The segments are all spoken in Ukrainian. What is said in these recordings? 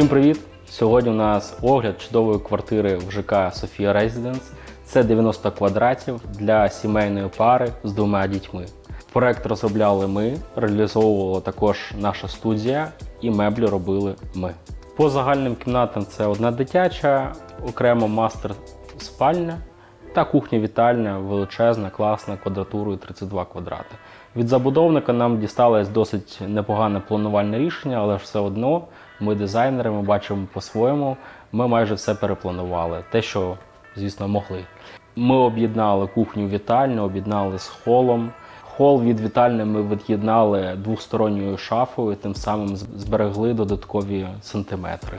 Всім привіт! Сьогодні у нас огляд чудової квартири в ЖК Софія Резиденс. Це 90 квадратів для сімейної пари з двома дітьми. Проект розробляли ми, реалізовувала також наша студія і меблі робили ми. По загальним кімнатам це одна дитяча, окремо мастер спальня та кухня-вітальня величезна, класна квадратурою 32 квадрати. Від забудовника нам дісталось досить непогане планувальне рішення, але все одно ми дизайнери, ми бачимо по-своєму. Ми майже все перепланували. Те, що, звісно, могли. Ми об'єднали кухню-вітальню, об'єднали з холом. Хол від вітальні ми від'єднали двосторонньою шафою, тим самим зберегли додаткові сантиметри.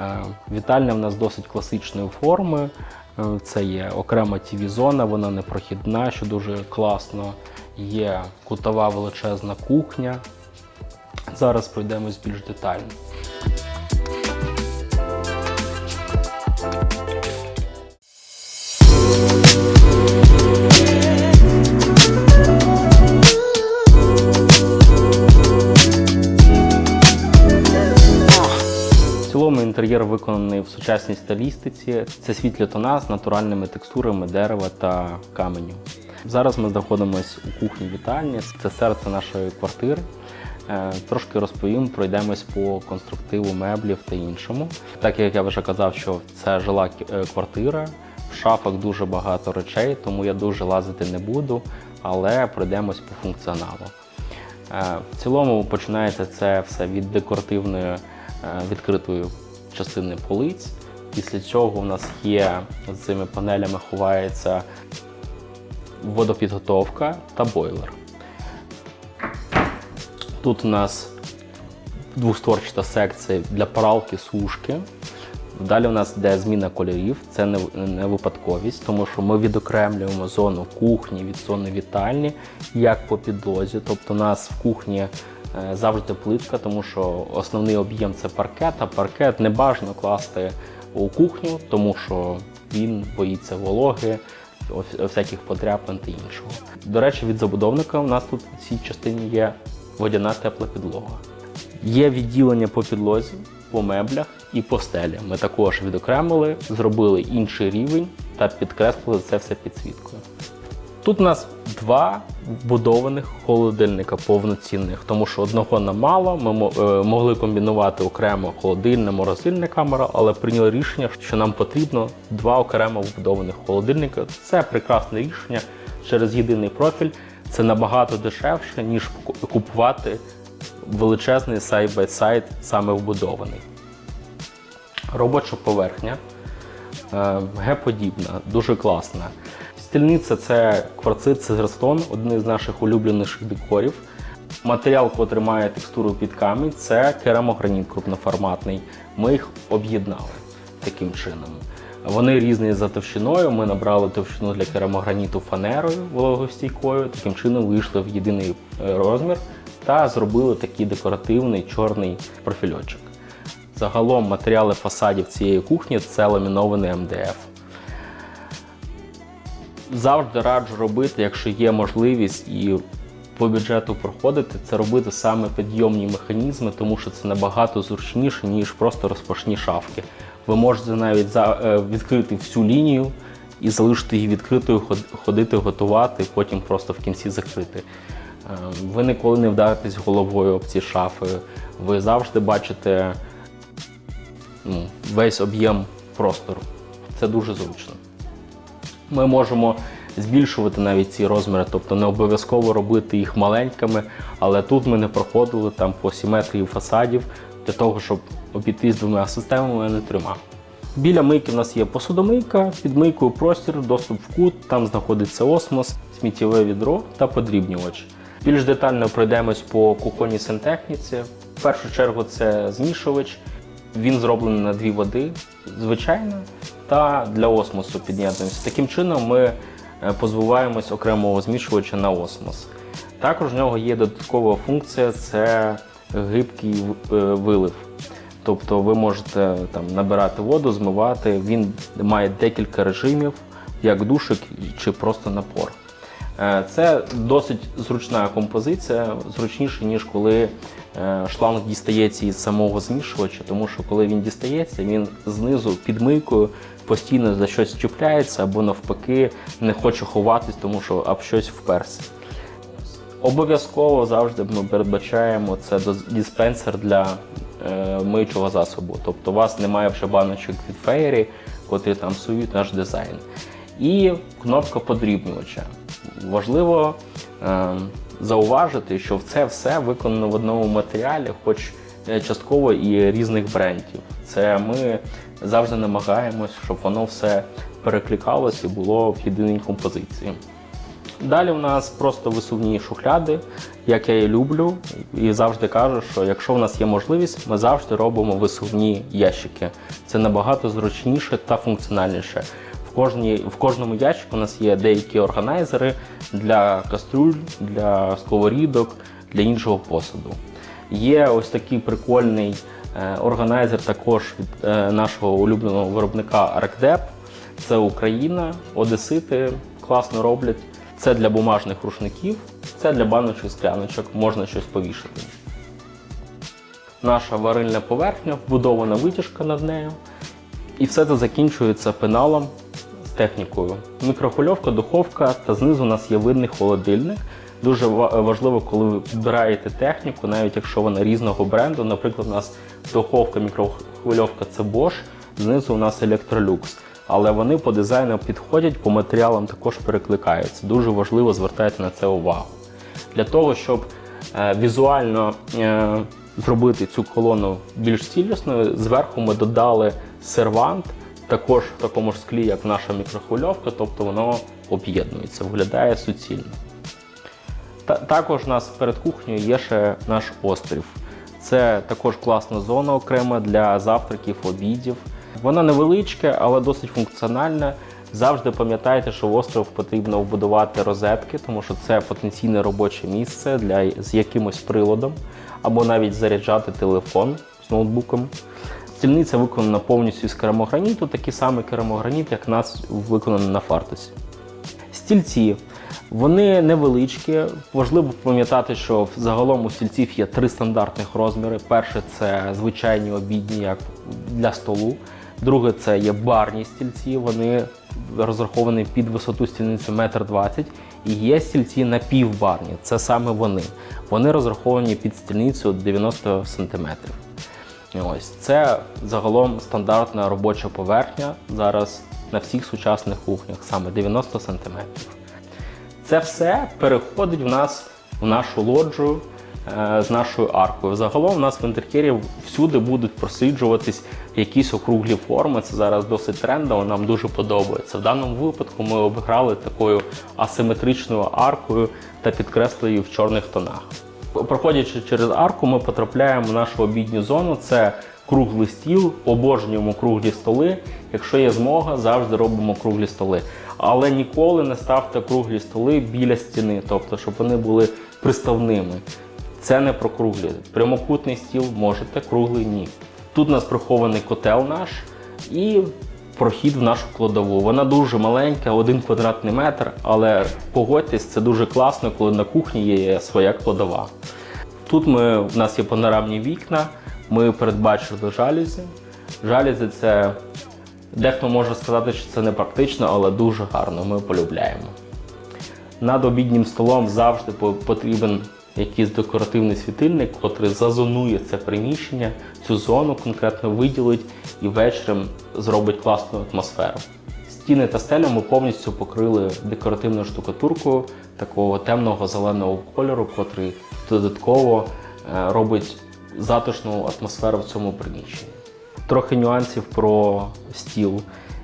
Е, Вітальня в нас досить класичної форми. Е, Це є окрема тіві-зона, вона непрохідна, що дуже класно. Є кутова величезна кухня. Зараз пройдемось більш детально. Інтер'єр виконаний в сучасній стилістиці. Це світлі тона з натуральними текстурами дерева та каменю. Зараз ми знаходимося у кухні вітальні. Це серце нашої квартири. Е, Трошки розповім, пройдемось по конструктиву меблів та іншому. Так як я вже казав, що це жила е, квартира, в шафах дуже багато речей, тому я дуже лазити не буду, але пройдемось по функціоналу. Е, В цілому починається це все від декоративної відкритої частини полиць. Після цього у нас є з цими панелями ховається водопідготовка та бойлер. Тут у нас двостворчата секція для пралки, сушки. Далі у нас йде зміна кольорів, це не, випадковість, тому що ми відокремлюємо зону кухні від зони вітальні, як по підлозі. Тобто у нас в кухні е, завжди плитка, тому що основний об'єм це паркет, а паркет не бажано класти у кухню, тому що він боїться вологи, всяких подряпин та іншого. До речі, від забудовника у нас тут в цій частині є водяна тепла підлога. Є відділення по підлозі, по меблях і по стелі. Ми також відокремили, зробили інший рівень та підкреслили це все підсвіткою. Тут у нас два вбудованих холодильника повноцінних, тому що одного нам мало. Ми е, могли комбінувати окремо холодильна, морозильна камера, але прийняли рішення, що нам потрібно два окремо вбудованих холодильника. Це прекрасне рішення через єдиний профіль. Це набагато дешевше, ніж купувати величезний сайт-бай-сайт саме вбудований. Робоча поверхня е, Г-подібна, дуже класна. Стільниця це кварцит Цезерстон, один з наших улюбленіших декорів. Матеріал, котрий має текстуру під камінь, це керамограніт крупноформатний. Ми їх об'єднали таким чином. Вони різні за товщиною. Ми набрали товщину для керамограніту фанерою вологостійкою. Таким чином вийшли в єдиний е, розмір та зробили такий декоративний чорний профільочок. Загалом матеріали фасадів цієї кухні це ламінований МДФ. Завжди раджу робити, якщо є можливість і по бюджету проходити, це робити саме підйомні механізми, тому що це набагато зручніше, ніж просто розпашні шафки. Ви можете навіть е, відкрити всю лінію і залишити її відкритою, ходити, готувати, потім просто в кінці закрити. Е, Ви ніколи не вдаритесь головою об ці шафи. Ви завжди бачите ну, весь об'єм простору. Це дуже зручно. Ми можемо збільшувати навіть ці розміри, тобто не обов'язково робити їх маленькими, але тут ми не проходили там по симетрії фасадів для того, щоб обійтись двома системами, не трьома. Біля мийки в нас є посудомийка, під мийкою простір, доступ в кут, там знаходиться осмос, сміттєве відро та подрібнювач. Більш детально пройдемось по кухонній сантехніці. В першу чергу це змішувач. Він зроблений на дві води, звичайно, та для осмосу під'єднуємося. Таким чином ми е, позбуваємось окремого змішувача на осмос. Також в нього є додаткова функція це гибкий е, вилив. Тобто ви можете там набирати воду, змивати. Він має декілька режимів, як душик чи просто напор. Е, Це досить зручна композиція, зручніше, ніж коли е, шланг дістається із самого змішувача, тому що коли він дістається, він знизу під мийкою постійно за щось чіпляється або навпаки не хоче ховатись, тому що об щось вперся. Обов'язково завжди ми передбачаємо це диспенсер для е, миючого засобу. Тобто у вас немає вже баночок від феєрі, котрі там сують наш дизайн. І кнопка подрібнювача. Важливо е, зауважити, що це все виконано в одному матеріалі, хоч е, частково і різних брендів. Це ми завжди намагаємось, щоб воно все перекликалось і було в єдиній композиції. Далі у нас просто висувні шухляди, як я і люблю, і завжди кажу, що якщо в нас є можливість, ми завжди робимо висувні ящики. Це набагато зручніше та функціональніше. В, кожній, в кожному ящику у нас є деякі органайзери для каструль, для сковорідок, для іншого посуду. Є ось такий прикольний е, органайзер також від е, нашого улюбленого виробника Аркдеп. Це Україна, одесити класно роблять. Це для бумажних рушників, це для баночок скляночок, можна щось повішати. Наша варильна поверхня, вбудована витяжка над нею. І все це закінчується пеналом з технікою. Мікрохвильовка, духовка та знизу у нас є видний холодильник. Дуже важливо, коли ви підбираєте техніку, навіть якщо вона різного бренду. Наприклад, у нас духовка, мікрохвильовка це Bosch, знизу у нас Electrolux. Але вони по дизайну підходять, по матеріалам також перекликаються. Дуже важливо звертати на це увагу. Для того, щоб е, візуально е, зробити цю колону більш цілісною, зверху ми додали сервант, також в такому ж склі, як наша мікрохвильовка, тобто воно об'єднується, виглядає суцільно. Також у нас перед кухнею є ще наш острів. Це також класна зона окрема для завтраків, обідів. Вона невеличка, але досить функціональна. Завжди пам'ятайте, що в остров потрібно вбудувати розетки, тому що це потенційне робоче місце для, з якимось приладом, або навіть заряджати телефон з ноутбуком. Стільниця виконана повністю з керамограніту, такий самий керамограніт, як у нас виконаний на фартусі. Стільці. Вони невеличкі. Важливо пам'ятати, що загалом у стільців є три стандартних розміри. Перше це звичайні обідні, як для столу. Друге це є барні стільці. Вони розраховані під висоту стільниці 1,20 м. І є стільці напівбарні. Це саме вони. Вони розраховані під стільницю 90 см. Ось це загалом стандартна робоча поверхня зараз на всіх сучасних кухнях, саме 90 см. Це все переходить в нас в нашу лоджу з нашою аркою. Загалом у нас в інтер'єрі всюди будуть просиджуватись якісь округлі форми. Це зараз досить трендово, нам дуже подобається. В даному випадку ми обіграли такою асиметричною аркою та підкреслили її в чорних тонах. Проходячи через арку, ми потрапляємо в нашу обідню зону. Це круглий стіл, обожнюємо круглі столи. Якщо є змога, завжди робимо круглі столи. Але ніколи не ставте круглі столи біля стіни, тобто, щоб вони були приставними. Це не про круглі. Прямокутний стіл можете, круглий ні. Тут у нас прихований котел наш і прохід в нашу кладову. Вона дуже маленька, один квадратний метр, але погодьтесь, це дуже класно, коли на кухні є своя кладова. Тут ми, у нас є панорамні вікна, ми передбачили жалюзі. Жалюзі це дехто може сказати, що це не практично, але дуже гарно, ми полюбляємо. Над обіднім столом завжди потрібен якийсь декоративний світильник, котрий зазонує це приміщення, цю зону конкретно виділить і вечором зробить класну атмосферу. Стіни та стеля ми повністю покрили декоративною штукатуркою такого темного зеленого кольору, котрий додатково е, робить затишну атмосферу в цьому приміщенні. Трохи нюансів про стіл.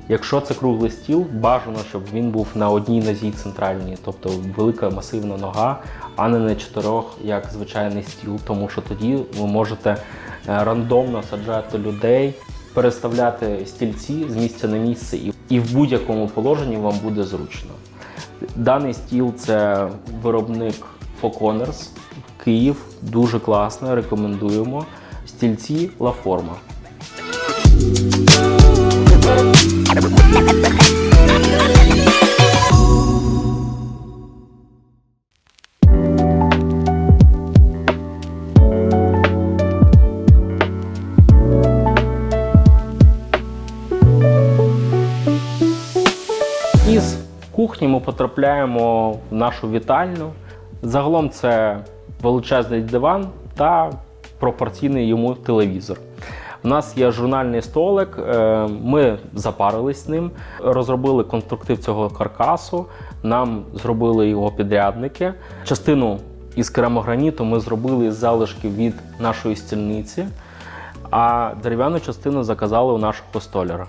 Якщо це круглий стіл, бажано, щоб він був на одній нозі центральній, тобто велика масивна нога, а не на чотирьох, як звичайний стіл, тому що тоді ви можете е, рандомно саджати людей, переставляти стільці з місця на місце, і- в будь-якому положенні вам буде зручно. Даний стіл це виробник Foconers, Київ, дуже класно, рекомендуємо. Стільці La кухні ми потрапляємо в нашу вітальню. Загалом це величезний диван та пропорційний йому телевізор. У нас є журнальний столик, е, ми запарились з ним, розробили конструктив цього каркасу, нам зробили його підрядники. Частину із керамограніту ми зробили із залишків від нашої стільниці, а дерев'яну частину заказали у нашого столяра.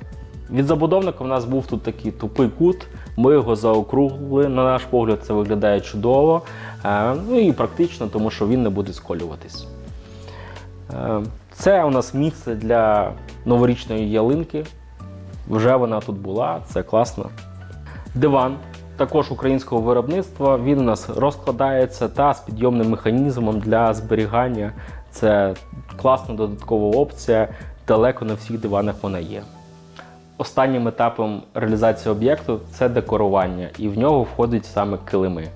Від забудовника в нас був тут такий тупий кут. Ми його заокруглили. На наш погляд, це виглядає чудово. Е, Ну і практично, тому що він не буде сколюватись. Е, Це у нас місце для новорічної ялинки. Вже вона тут була, це класно. Диван також українського виробництва. Він у нас розкладається та з підйомним механізмом для зберігання. Це класна додаткова опція. Далеко на всіх диванах вона є. Останнім етапом реалізації об'єкту це декорування, і в нього входять саме килими.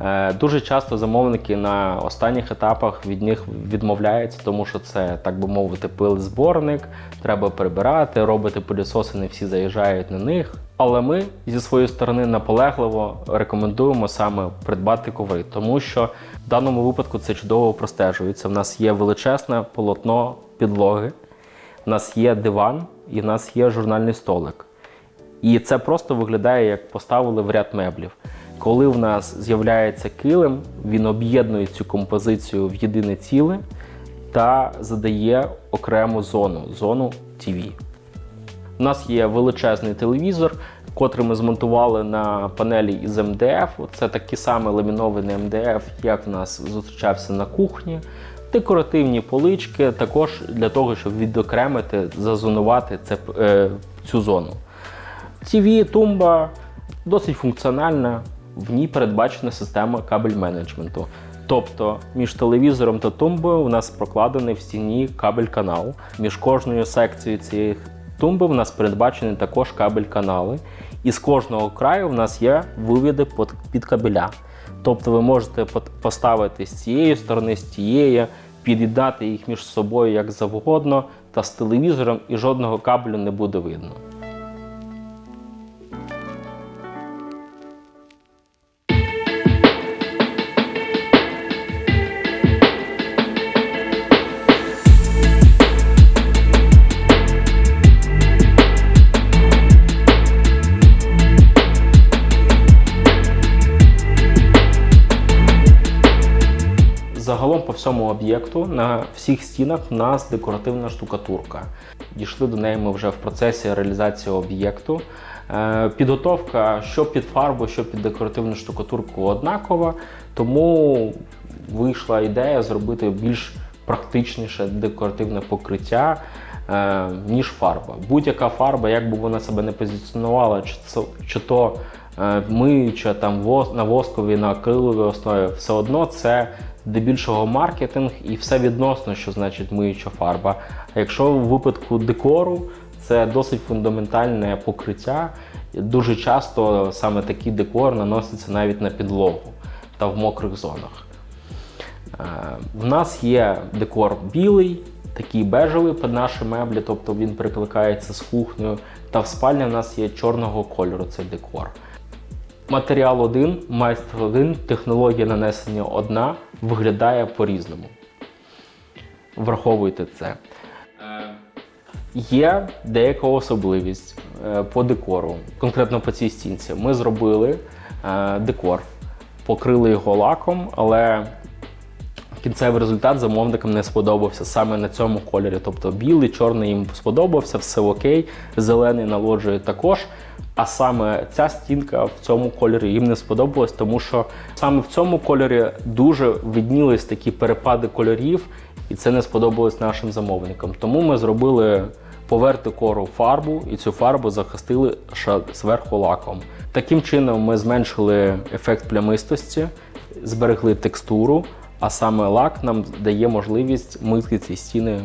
Е, Дуже часто замовники на останніх етапах від них відмовляються, тому що це, так би мовити, пилзборник, треба прибирати, робити пилісоси, не всі заїжджають на них. Але ми зі своєї сторони наполегливо рекомендуємо саме придбати коври, тому що в даному випадку це чудово простежується. В нас є величезне полотно підлоги, в нас є диван і в нас є журнальний столик. І це просто виглядає, як поставили в ряд меблів. Коли в нас з'являється килим, він об'єднує цю композицію в єдине ціле та задає окрему зону зону TV. У нас є величезний телевізор, котрий ми змонтували на панелі із МДФ. Це такий самий ламінований МДФ, як в нас зустрічався на кухні. Декоративні полички, також для того, щоб відокремити, зазонувати це, е, цю зону. TV, тумба досить функціональна, в ній передбачена система кабель менеджменту. Тобто між телевізором та тумбою у нас прокладений в стіні кабель-канал. Між кожною секцією цієї тумби в нас передбачені також кабель-канали. І з кожного краю в нас є вивіди під кабеля. Тобто ви можете поставити з цієї сторони, з тієї, під'їдати їх між собою як завгодно, та з телевізором і жодного кабелю не буде видно. Об'єкту на всіх стінах у нас декоративна штукатурка. Дійшли до неї ми вже в процесі реалізації об'єкту. Е, Підготовка що під фарбу, що під декоративну штукатурку однакова, тому вийшла ідея зробити більш практичніше декоративне покриття, е, ніж фарба. Будь-яка фарба, як би вона себе не позиціонувала, чи, чи то е, миюча там на восковій, на акриловій основі, все одно це здебільшого маркетинг і все відносно, що значить миюча фарба. А якщо в випадку декору, це досить фундаментальне покриття. Дуже часто саме такий декор наноситься навіть на підлогу та в мокрих зонах. Е, В нас є декор білий, такий бежевий під наші меблі, тобто він прикликається з кухнею. Та в спальні в нас є чорного кольору цей декор. Матеріал один, майстер один, технологія нанесення одна, виглядає по-різному. Враховуйте це. Є деяка особливість е, по декору, конкретно по цій стінці. Ми зробили е, декор, покрили його лаком, але кінцевий результат замовникам не сподобався саме на цьому кольорі. Тобто білий, чорний їм сподобався, все окей, зелений налоджує також. А саме ця стінка в цьому кольорі їм не сподобалась, тому що саме в цьому кольорі дуже виднілись такі перепади кольорів, і це не сподобалось нашим замовникам. Тому ми зробили поверх декору фарбу і цю фарбу захистили зверху лаком. Таким чином ми зменшили ефект плямистості, зберегли текстуру, а саме лак нам дає можливість мити ці стіни.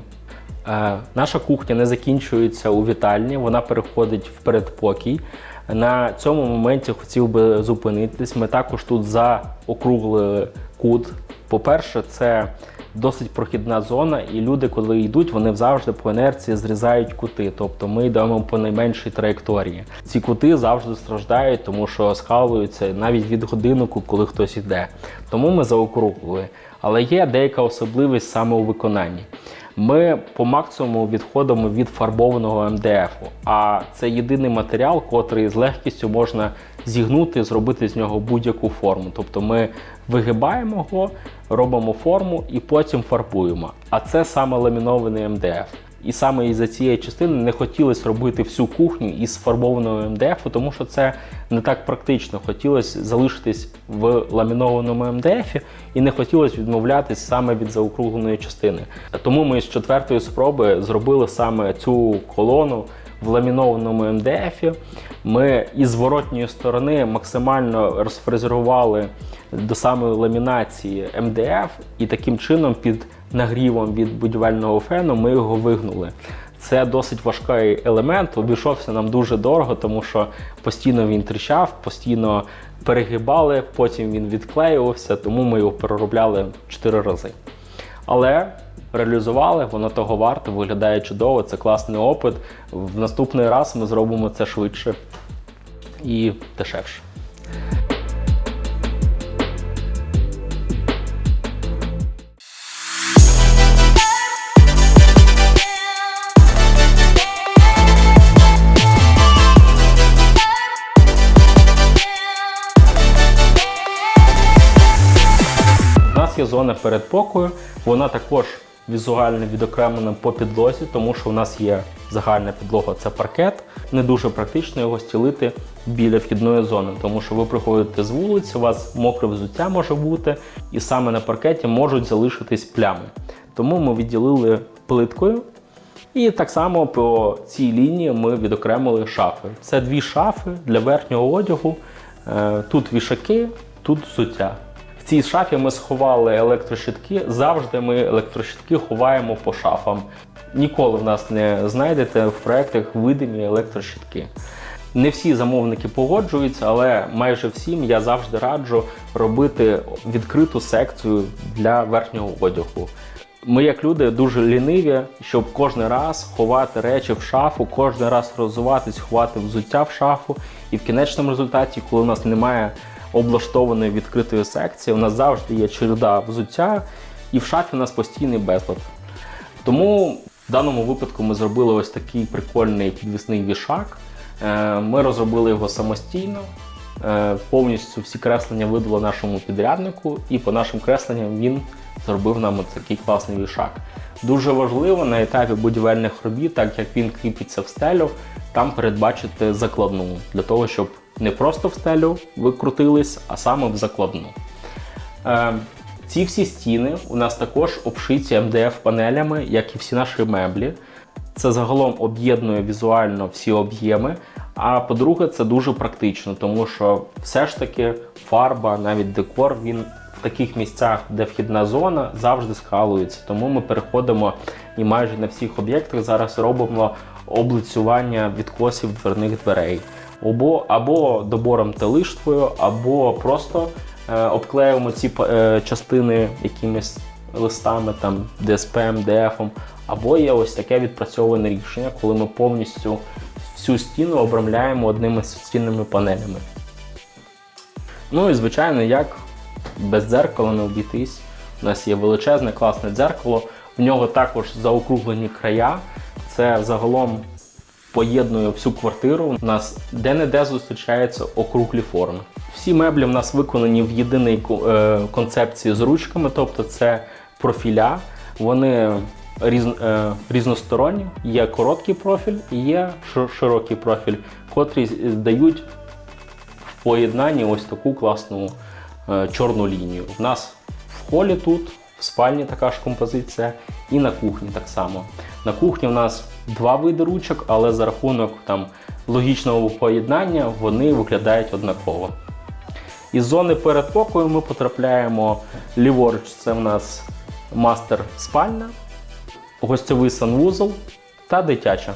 Е, Наша кухня не закінчується у вітальні, вона переходить в передпокій. На цьому моменті хотів би зупинитись. Ми також тут заокруглили кут. По-перше, це досить прохідна зона, і люди, коли йдуть, вони завжди по інерції зрізають кути. Тобто ми йдемо по найменшій траєкторії. Ці кути завжди страждають, тому що скалуються навіть від годиннику, коли хтось йде. Тому ми заокруглили. Але є деяка особливість саме у виконанні. Ми по максимуму відходимо від фарбованого МДФ, а це єдиний матеріал, котрий з легкістю можна зігнути, зробити з нього будь-яку форму. Тобто ми вигибаємо його, робимо форму і потім фарбуємо. А це саме ламінований МДФ. І саме із-за цієї частини не хотілося робити всю кухню із фарбованого МДФ, тому що це не так практично. Хотілося залишитись в ламінованому МДФ і не хотілося відмовлятись саме від заокругленої частини. Тому ми з четвертої спроби зробили саме цю колону в ламінованому МДФ. Ми із зворотньої сторони максимально розфрезерували до самої ламінації МДФ, і таким чином під нагрівом від будівельного фену ми його вигнули. Це досить важкий елемент, обійшовся нам дуже дорого, тому що постійно він тріщав, постійно перегибали, потім він відклеювався, тому ми його переробляли 4 рази. Але реалізували, воно того варто, виглядає чудово, це класний опит. В наступний раз ми зробимо це швидше і дешевше. Є зона передпокою, вона також візуально відокремлена по підлозі, тому що у нас є загальна підлога це паркет. Не дуже практично його стілити біля вхідної зони, тому що ви приходите з вулиці, у вас мокре взуття може бути, і саме на паркеті можуть залишитись плями. Тому ми відділили плиткою. І так само по цій лінії ми відокремили шафи. Це дві шафи для верхнього одягу. Е, Тут вішаки, тут взуття. Цій шафі ми сховали електрощитки. Завжди ми електрощитки ховаємо по шафам. Ніколи в нас не знайдете в проєктах видимі електрощитки. Не всі замовники погоджуються, але майже всім я завжди раджу робити відкриту секцію для верхнього одягу. Ми, як люди, дуже ліниві, щоб кожен раз ховати речі в шафу, кожен раз розвиватись, ховати взуття в шафу. І в кінечному результаті, коли у нас немає облаштованої відкритої секції, у нас завжди є череда взуття, і в шафі у нас постійний безлад. Тому в даному випадку ми зробили ось такий прикольний підвісний вішак. Е, Ми розробили його самостійно. Е, Повністю всі креслення видало нашому підряднику, і по нашим кресленням він зробив нам такий класний вішак. Дуже важливо на етапі будівельних робіт, так як він кріпиться в стелю, там передбачити закладну для того, щоб не просто в стелю ви крутились, а саме в закладну. Е, ці всі стіни у нас також обшиті МДФ-панелями, як і всі наші меблі. Це загалом об'єднує візуально всі об'єми. А по-друге, це дуже практично, тому що все ж таки фарба, навіть декор, він в таких місцях, де вхідна зона, завжди скалується. Тому ми переходимо і майже на всіх об'єктах зараз робимо облицювання відкосів дверних дверей. Або, або добором та лиштвою, або просто е, обклеюємо ці е, частини якимись листами, там ДСП, МДФом, або є ось таке відпрацьоване рішення, коли ми повністю всю стіну обрамляємо одними стінними панелями. Ну і звичайно, як без дзеркала не обійтись. У нас є величезне класне дзеркало, в нього також заокруглені края. Це загалом поєднує всю квартиру. У нас де-не-де зустрічаються округлі форми. Всі меблі в нас виконані в єдиній е, концепції з ручками, тобто це профіля. Вони різ, е, різносторонні. Є короткий профіль і є широкий профіль, котрі дають в поєднанні ось таку класну е, чорну лінію. У нас в холі тут, в спальні така ж композиція, і на кухні так само. На кухні у нас два види ручок, але за рахунок там, логічного поєднання вони виглядають однаково. Із зони передпокою ми потрапляємо ліворуч, це в нас мастер спальня, гостьовий санвузол та дитяча.